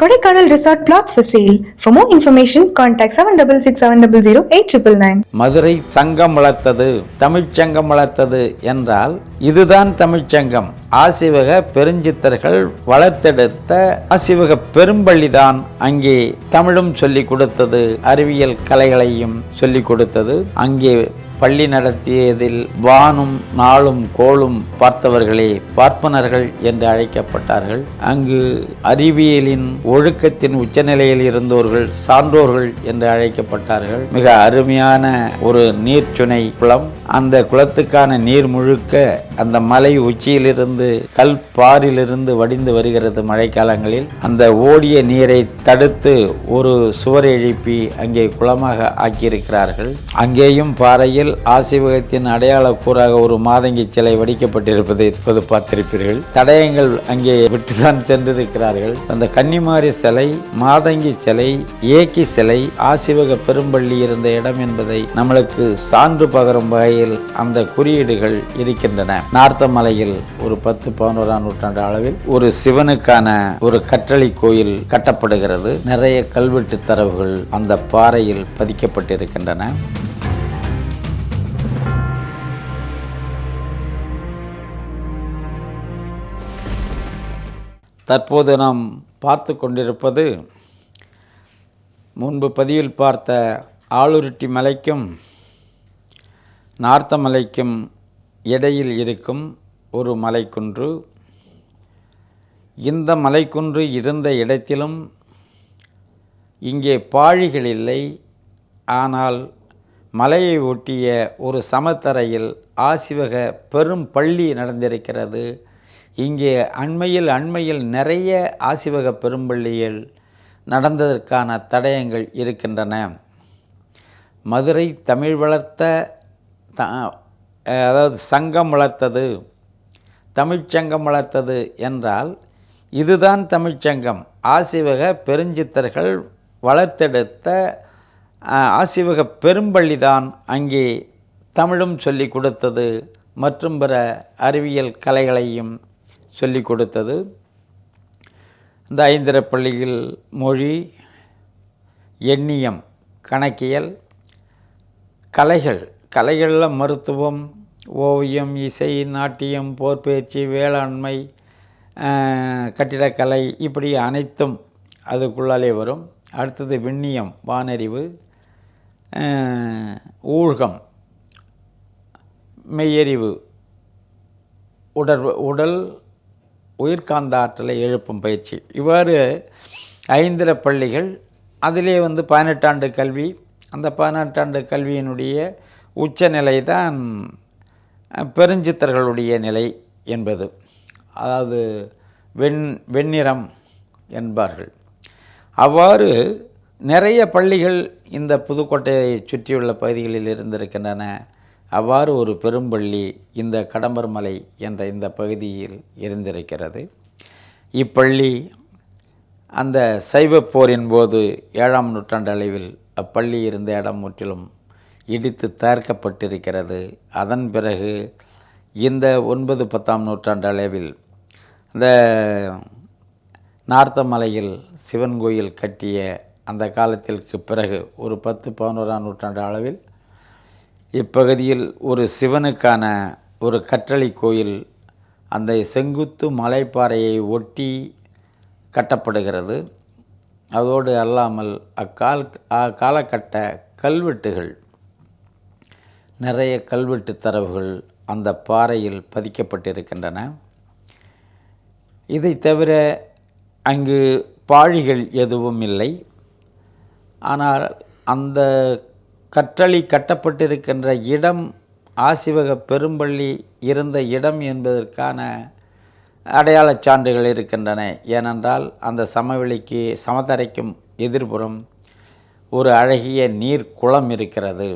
Kodaikanal resort plot விசியல் for more information contact seven double six seven double zero eight triple nine Madurai சங்கம் வளர்த்தது தமிழ்ச்சங்கம் வளர்த்தது என்றால் இதுதான் தமிழ்ச்சங்கம் ஆசிவக பெருஞ்சித்தர்கள் வளர்த்தெடுத்த ஆசிவக பெரும்பள்ளிதான் அங்கே தமிழும் சொல்லிக் கொடுத்தது அறிவியல் கலைகளையும் சொல்லிக் கொடுத்தது. அங்கே பள்ளி நடத்தியதில் வானும் நாளும் கோளும் பார்த்தவர்களே பார்ப்பனர்கள் என்று அழைக்கப்பட்டார்கள். அங்கு அறிவியலின் ஒழுக்கத்தின் உச்சநிலையில் இருந்தோர்கள் சான்றோர்கள் என்று அழைக்கப்பட்டார்கள். மிக அருமையான ஒரு நீர்ச்சுனை குளம். அந்த குளத்துக்கான நீர் முழுக்க அந்த மலை உச்சியிலிருந்து கல் பாரிலிருந்து வடிந்து வருகிறது மழைக்காலங்களில். அந்த ஓடிய நீரை தடுத்து ஒரு சுவர் எழுப்பி அங்கே குளமாக ஆக்கியிருக்கிறார்கள். அங்கேயும் பாறையில் ஆசிவகத்தின் அடையாள கூறாக ஒரு மாதங்கி சிலை வடிக்கப்பட்டிருப்பதை இப்போது பார்த்திருப்பீர்கள். தடயங்கள் அங்கே விட்டுதான் சென்றிருக்கிறார்கள். அந்த கன்னிமாரி சிலை மாதங்கி சிலை ஏக்கி சிலை ஆசிவக பெரும்பள்ளி இருந்த இடம் என்பதை நம்மளுக்கு சான்று பகரும் வகையில் அந்த குறியீடுகள் இருக்கின்றன. நார்த்தமலையில் ஒரு பத்து பதினோராம் நூற்றாண்டு அளவில் ஒரு சிவனுக்கான ஒரு கற்றளி கோயில் கட்டப்படுகிறது. நிறைய கல்வெட்டு தரவுகள் அந்த பாறையில் பதிக்கப்பட்டிருக்கின்றன. தற்போது நாம் பார்த்து கொண்டிருப்பது முன்பு பதிவில் பார்த்த ஆளுருட்டி மலைக்கும் நார்த்த மலைக்கும் இடையில் இருக்கும் ஒரு மலைக்குன்று. இந்த மலைக்குன்று இருந்த இடத்திலும் இங்கே பாழிகள் இல்லை. ஆனால் மலையை ஒட்டிய ஒரு சமத்தரையில் ஆசிவக பெரும் பள்ளி நடந்திருக்கிறது. இங்கே அண்மையில் அண்மையில் நிறைய ஆசிவக பெரும்பள்ளியில் நடந்ததற்கான தடயங்கள் இருக்கின்றன. மதுரை தமிழ் வளர்த்த த அதாவது சங்கம் வளர்த்தது தமிழ்ச்சங்கம் வளர்த்தது என்றால் இதுதான் தமிழ்ச்சங்கம் ஆசிவக பெருஞ்சித்தர்கள் வளர்த்தெடுத்த ஆசிவக பெரும்பள்ளி தான் அங்கே தமிழும் சொல்லி கொடுத்தது மற்றும் பிற அறிவியல் கலைகளையும் சொல்லிக் கொடுத்தது. இந்த ஐந்திர பள்ளியில் மொழி எண்ணியம் கணக்கியல் கலைகள் கலைகளில் மருத்துவம் ஓவியம் இசை நாட்டியம் போர்பயிற்சி வேளாண்மை கட்டிடக்கலை இப்படி அனைத்தும் அதுக்குள்ளாலே வரும். அடுத்தது விண்ணியம் வானறிவு ஊழ்கம் மெய்யறிவு உடல் உடல் உயிர்காந்த ஆற்றலை எழுப்பும் பயிற்சி. இவ்வாறு ஐந்திர பள்ளிகள் அதிலே வந்து பதினெட்டாண்டு கல்வி அந்த பதினெட்டாண்டு கல்வியினுடைய உச்சநிலை தான் பெருஞ்சித்தர்களுடைய நிலை என்பது. அதாவது வெண் வெண்ணிறம் என்பார்கள். அவ்வாறு நிறைய பள்ளிகள் இந்த புதுக்கோட்டையை சுற்றியுள்ள பகுதிகளில் இருந்திருக்கின்றன. அவ்வாறு ஒரு பெரும்பள்ளி இந்த கடம்பர் மலை என்ற இந்த பகுதியில் இருந்திருக்கிறது. இப்பள்ளி அந்த சைவப்போரின் போது ஏழாம் நூற்றாண்டு அளவில் அப்பள்ளி இருந்த இடம் முற்றிலும் இடித்து தயார்க்கப்பட்டிருக்கிறது அதன் பிறகு இந்த ஒன்பது பத்தாம் நூற்றாண்டு அளவில் இந்த நார்த்தமலையில் சிவன் கோயில் கட்டிய அந்த காலத்திற்கு பிறகு ஒரு பத்து பதினோராம் நூற்றாண்டு அளவில் இப்பகுதியில் ஒரு சிவனுக்கான ஒரு கற்றளி கோயில் அந்த செங்குத்து மலைப்பாறையை ஒட்டி கட்டப்படுகிறது. அதோடு அல்லாமல் அக்கால் காலகட்ட கல்வெட்டுகள் நிறைய கல்வெட்டு தரவுகள் அந்த பாறையில் பதிக்கப்பட்டிருக்கின்றன. இதை தவிர அங்கு பாழிகள் எதுவும் இல்லை. ஆனால் அந்த கற்றளி கட்டப்பட்டிருக்கின்ற இடம் ஆசிவக பெரும்பள்ளி இருந்த இடம் என்பதற்கான அடையாளச் சான்றுகள் இருக்கின்றன. ஏனென்றால் அந்த சமவெளிக்கு சமதரைக்கும் எதிர்புறம் ஒரு அழகிய நீர் குளம் இருக்கிறது.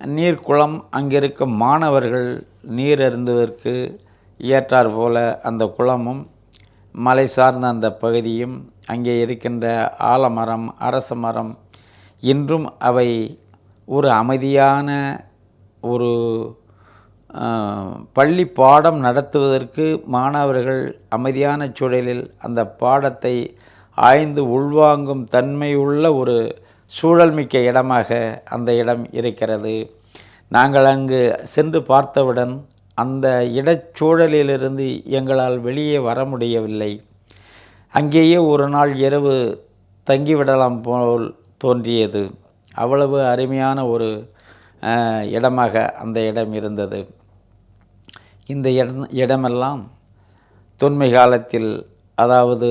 நீர்க்குளம் அங்கிருக்கும் மாணவர்கள் நீர் அருந்துவதற்கு ஏற்றார் போல அந்த குளமும் மலை சார்ந்த அந்த பகுதியும் அங்கே இருக்கின்ற ஆலமரம் அரச மரம் இன்றும் அவை ஒரு அமைதியான ஒரு பள்ளி பாடம் நடத்துவதற்கு மாணவர்கள் அமைதியான சூழலில் அந்த பாடத்தை ஆய்ந்து உள்வாங்கும் தன்மையுள்ள ஒரு சூழல்மிக்க இடமாக அந்த இடம் இருக்கிறது. நாங்கள் அங்கு சென்று பார்த்தவுடன் அந்த இடச்சூழலிலிருந்து எங்களால் வெளியே வர முடியவில்லை. அங்கேயே ஒரு நாள் இரவு தங்கிவிடலாம் போல் தோன்றியது. அவ்வளவு அருமையான ஒரு இடமாக அந்த இடம் இருந்தது. இந்த இடம் இடமெல்லாம் தொன்மை காலத்தில் அதாவது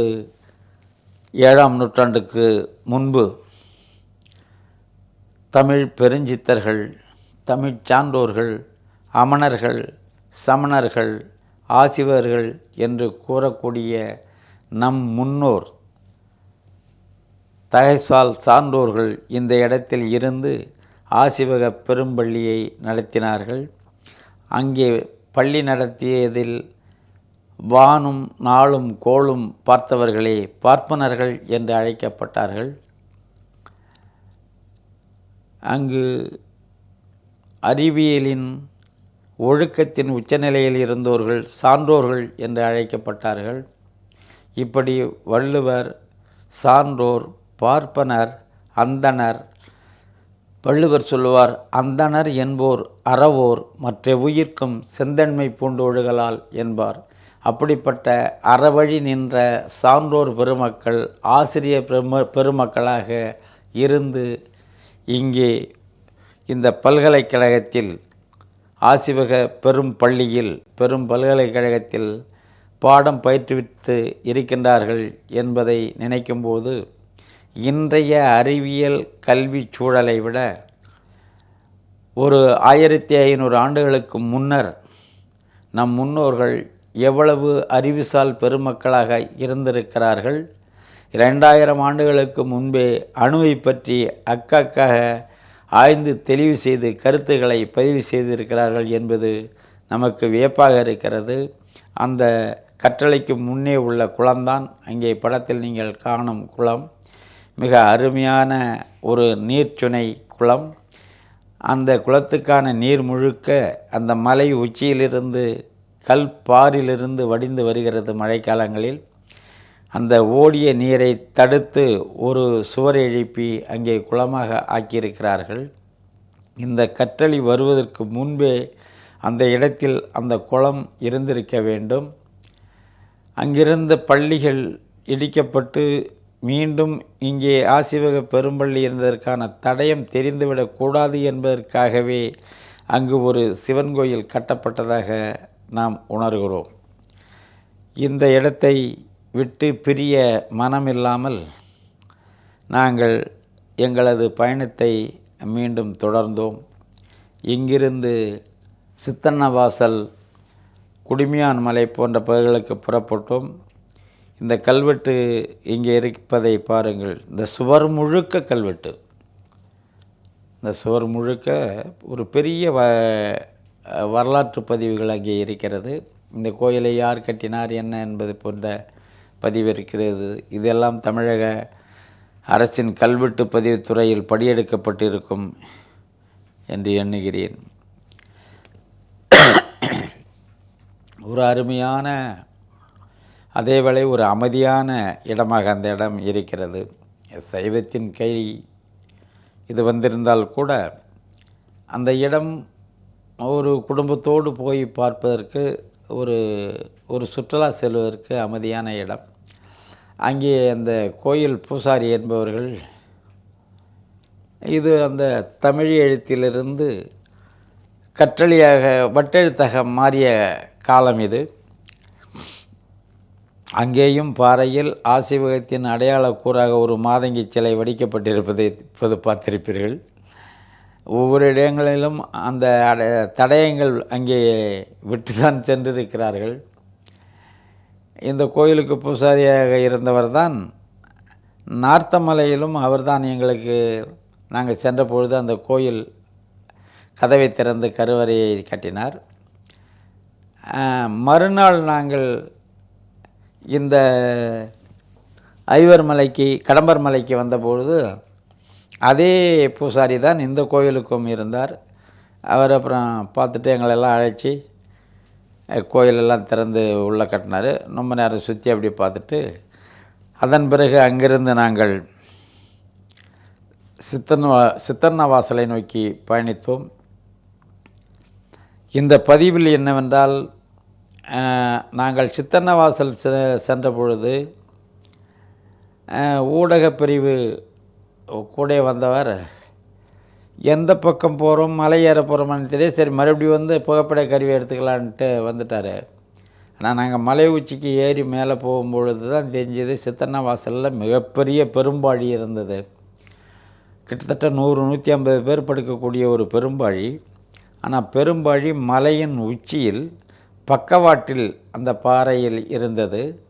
ஏழாம் நூற்றாண்டுக்கு முன்பு தமிழ் பெருஞ்சித்தர்கள் தமிழ்ச் சான்றோர்கள் அமணர்கள் சமணர்கள் ஆசிவர்கள் என்று கூறக்கூடிய நம் முன்னோர் தகைசால் சான்றோர்கள் இந்த இடத்தில் இருந்து ஆசிவக பெரும்பள்ளியை நடத்தினார்கள். அங்கே பள்ளி நடத்தியதில் வானும் நாளும் கோளும் பார்த்தவர்களே பார்ப்பனர்கள் என்று அழைக்கப்பட்டார்கள். அங்கு அறிவியலின் ஒழுக்கத்தின் உச்சநிலையில் இருந்தோர்கள் சான்றோர்கள் என்று அழைக்கப்பட்டார்கள். இப்படி வள்ளுவர் சான்றோர் பார்ப்பனர் அந்தணர் வள்ளுவர் சொல்லுவார் அந்தணர் என்போர் அறவோர் மற்ற உயிர்க்கும் செந்தன்மை பூண்டொழுகலால் என்பார். அப்படிப்பட்ட அறவழி நின்ற சான்றோர் பெருமக்கள் ஆசிரிய பெரும பெருமக்களாக இருந்து இங்கே இந்த பல்கலைக்கழகத்தில் ஆசிவக பெரும் பள்ளியில் பெரும் பல்கலைக்கழகத்தில் பாடம் பயிற்றுவித்து இருக்கின்றார்கள் என்பதை நினைக்கும்போது இன்றைய அறிவியல் கல்வி சூழலை விட ஒரு ஆயிரத்தி ஐநூறு ஆண்டுகளுக்கு முன்னர் நம் முன்னோர்கள் எவ்வளவு அறிவுசால் பெருமக்களாக இருந்திருக்கிறார்கள்? இரண்டாயிரம் ஆண்டுகளுக்கு முன்பே அணுவை பற்றி அக்காக்காக ஆய்ந்து தெளிவு செய்து கருத்துக்களை பதிவு செய்திருக்கிறார்கள் என்பது நமக்கு வியப்பாக இருக்கிறது. அந்த கற்றளைக்கு முன்னே உள்ள குளம்தான். அங்கே படத்தில் நீங்கள் காணும் குளம். மிக அருமையான ஒரு நீர்ச்சுனை குளம். அந்த குளத்துக்கான நீர் முழுக்க அந்த மலை உச்சியிலிருந்து கல் பாரிலிருந்து வடிந்து வருகிறது மழைக்காலங்களில். அந்த ஓடிய நீரை தடுத்து ஒரு சுவர் எழுப்பி அங்கே குளமாக ஆக்கியிருக்கிறார்கள். இந்த கற்றளி வருவதற்கு முன்பே அந்த இடத்தில் அந்த குளம் இருந்திருக்க வேண்டும். அங்கிருந்த பள்ளிகள் இடிக்கப்பட்டு மீண்டும் இங்கே ஆசிவக பெரும்பள்ளி இருந்ததற்கான தடயம் தெரிந்துவிடக்கூடாது என்பதற்காகவே அங்கு ஒரு சிவன் கோயில் கட்டப்பட்டதாக நாம் உணர்கிறோம். இந்த இடத்தை விட்டு பிரிய மனமில்லாமல் நாங்கள் எங்களது பயணத்தை மீண்டும் தொடர்ந்தோம். இங்கிருந்து சித்தன்னவாசல் குடுமியான் மலை போன்ற பகுதிகளுக்கு புறப்பட்டோம். இந்த கல்வெட்டு இங்கே இருப்பதை பாருங்கள். இந்த சுவர் முழுக்க கல்வெட்டு. இந்த சுவர் முழுக்க ஒரு பெரிய வ வரலாற்று பதிவுகள் அங்கே இருக்கிறது. இந்த கோயிலை யார் கட்டினார் என்ன என்பது போன்ற பதிவு இருக்கிறது. இதெல்லாம் தமிழக அரசின் கல்வெட்டு பதிவுத்துறையில் படியெடுக்கப்பட்டிருக்கும் என்று எண்ணுகிறேன். ஒரு அருமையான அதேவேளை ஒரு அமைதியான இடமாக அந்த இடம் இருக்கிறது. சைவத்தின் கை இது வந்திருந்தால் கூட அந்த இடம் ஒரு குடும்பத்தோடு போய் பார்ப்பதற்கு ஒரு ஒரு சுற்றுலா செல்வதற்கு அமைதியான இடம். அங்கே அந்த கோயில் பூசாரி என்பவர்கள் இது அந்த தமிழ் எழுத்திலிருந்து கற்றளியாக வட்டெழுத்தாக மாறிய காலம் இது. அங்கேயும் பாறையில் ஆசிவகத்தின் அடையாள கூறாக ஒரு மாதங்கி சிலை வடிக்கப்பட்டிருப்பதை இப்போது பார்த்திருப்பீர்கள். ஒவ்வொரு இடங்களிலும் அந்த அட தடயங்கள் அங்கே விட்டுதான் சென்றிருக்கிறார்கள். இந்த கோயிலுக்கு பூசாரியாக இருந்தவர் தான் நார்த்தமலையிலும் அவர்தான் எங்களுக்கு நாங்கள் சென்ற பொழுது அந்த கோயில் கதவை திறந்து கருவறையை கட்டினார். மறுநாள் நாங்கள் இந்த ஐவர் மலைக்கு கடம்பர் மலைக்கு வந்தபொழுது அதே பூசாரி தான் இந்த கோயிலுக்கும் இருந்தார். அவர் அப்புறம் பார்த்துட்டு எங்களெல்லாம் அழைச்சி கோயிலெல்லாம் திறந்து உள்ளே கட்டினார். ரொம்ப நேரம் சுற்றி அப்படி பார்த்துட்டு அதன் பிறகு அங்கிருந்து நாங்கள் சித்தன்வா வாசலை நோக்கி பயணித்தோம். இந்த பதிவில் என்னவென்றால் நாங்கள் சித்தன்னவாசல் செ- சென்ற பொழுது ஊடக ஊடகப் பிரிவு கூட வந்தவர் எந்த பக்கம் போகிறோம் மலை ஏற போகிறோமான்னு சரி மறுபடியும் வந்து புகைப்பட கருவி எடுத்துக்கலான்ட்டு வந்துட்டார். ஆனால் நாங்கள் மலை உச்சிக்கு ஏறி மேலே போகும்பொழுது தான் தெரிஞ்சது சித்தன்ன வாசலில் மிகப்பெரிய பெரும்பாழி இருந்தது. கிட்டத்தட்ட நூறு நூற்றி ஐம்பது பேர் படுக்கக்கூடிய ஒரு பெரும்பாழி. ஆனால் பெரும்பாழி மலையின் உச்சியில் பக்கவாட்டில் அந்த பாறையில் இருந்தது.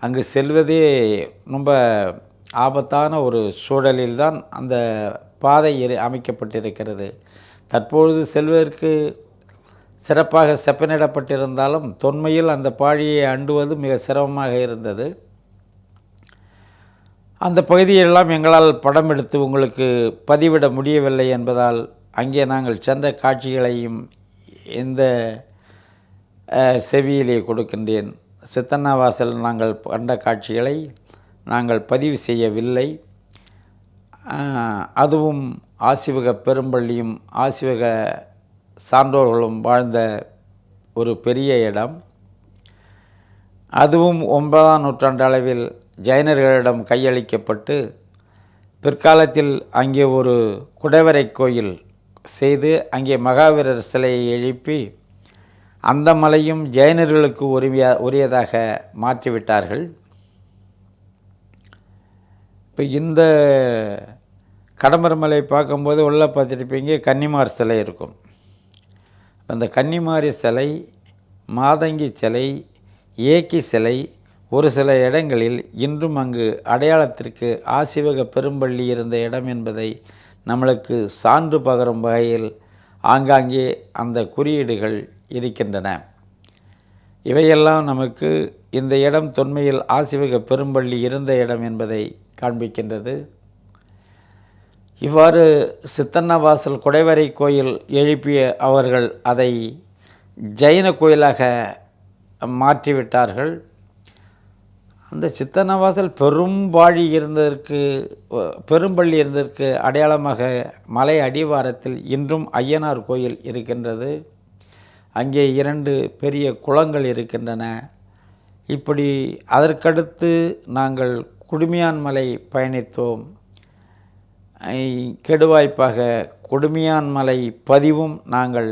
அங்கு செல்வதே ரொம்ப ஆபத்தான ஒரு சூழலில்தான் அந்த பாதை இரு- அமைக்கப்பட்டிருக்கிறது. தற்பொழுது செல்வதற்கு சிறப்பாக செப்பனிடப்பட்டிருந்தாலும் தொன்மையில் அந்த பாழியை அண்டுவது மிக சிரமமாக இருந்தது. அந்த பகுதியெல்லாம் எங்களால் படம் எடுத்து உங்களுக்கு பதிவிட முடியவில்லை என்பதால் அங்கே நாங்கள் சென்ற காட்சிகளையும் இந்த செவியிலே கொடுக்கின்றேன். சித்தன்னாவாசல் நாங்கள் கண்ட காட்சிகளை நாங்கள் பதிவு செய்யவில்லை. அதுவும் ஆசிவக பெரும்பள்ளியும் ஆசிவக சான்றோர்களும் வாழ்ந்த ஒரு பெரிய இடம். அதுவும் ஒன்பதாம் நூற்றாண்டு அளவில் ஜைனர்களிடம் கையளிக்கப்பட்டு பிற்காலத்தில் அங்கே ஒரு குடைவரை கோயில் செய்து அங்கே மகாவீரர் சிலையை எழுப்பி அந்த மலையும் ஜெயனர்களுக்கு உரிமையா உரியதாக மாற்றிவிட்டார்கள். இப்போ இந்த கடம்பர் மலை பார்க்கும்போது உள்ளே பார்த்துருப்பீங்க கன்னிமார் சிலை இருக்கும். அந்த கன்னிமாரி சிலை மாதங்கி சிலை ஏக்கி சிலை ஒரு சில இடங்களில் இன்றும் அங்கு அடையாளத்திற்கு ஆசிவக பெரும்பள்ளி இருந்த இடம் என்பதை நம்மளுக்கு சான்று பகரும் வகையில் ஆங்காங்கே அந்த குறியீடுகள் இருக்கின்றன. இவையெல்லாம் நமக்கு இந்த இடம் தொன்மையில் ஆசிவக பெரும்பள்ளி இருந்த இடம் என்பதை காண்பிக்கின்றது. இவ்வாறு சித்தன்னவாசல் குடைவரை கோயில் எழுப்பிய அவர்கள் அதை ஜைன கோயிலாக மாற்றிவிட்டார்கள். அந்த சித்தன்னவாசல் பெரும்பாழி இருந்ததற்கு பெரும்பள்ளி இருந்ததற்கு அடையாளமாக மலை அடிவாரத்தில் இன்றும் ஐயனார் கோயில் இருக்கின்றது. அங்கே இரண்டு பெரிய குளங்கள் இருக்கின்றன. இப்படி அதற்கடுத்து நாங்கள் குடுமியான் மலை பயணித்தோம். கெடுவாய்ப்பாக கொடுமியான் மலை பதிவும் நாங்கள்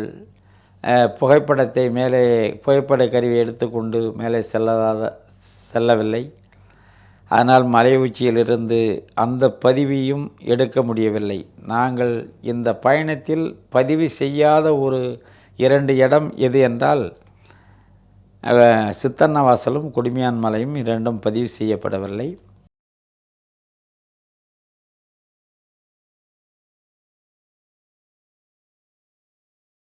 புகைப்படத்தை மேலே புகைப்பட கருவி எடுத்துக்கொண்டு மேலே செல்லாத செல்லவில்லை. அதனால் மலை உச்சியிலிருந்து அந்த பதிவையும் எடுக்க முடியவில்லை. நாங்கள் இந்த பயணத்தில் பதிவு செய்யாத ஒரு இரண்டு இடம் எது என்றால் சித்தன்னவாசலும் குடுமியான் மலையும் இரண்டும் பதிவு செய்யப்படவில்லை.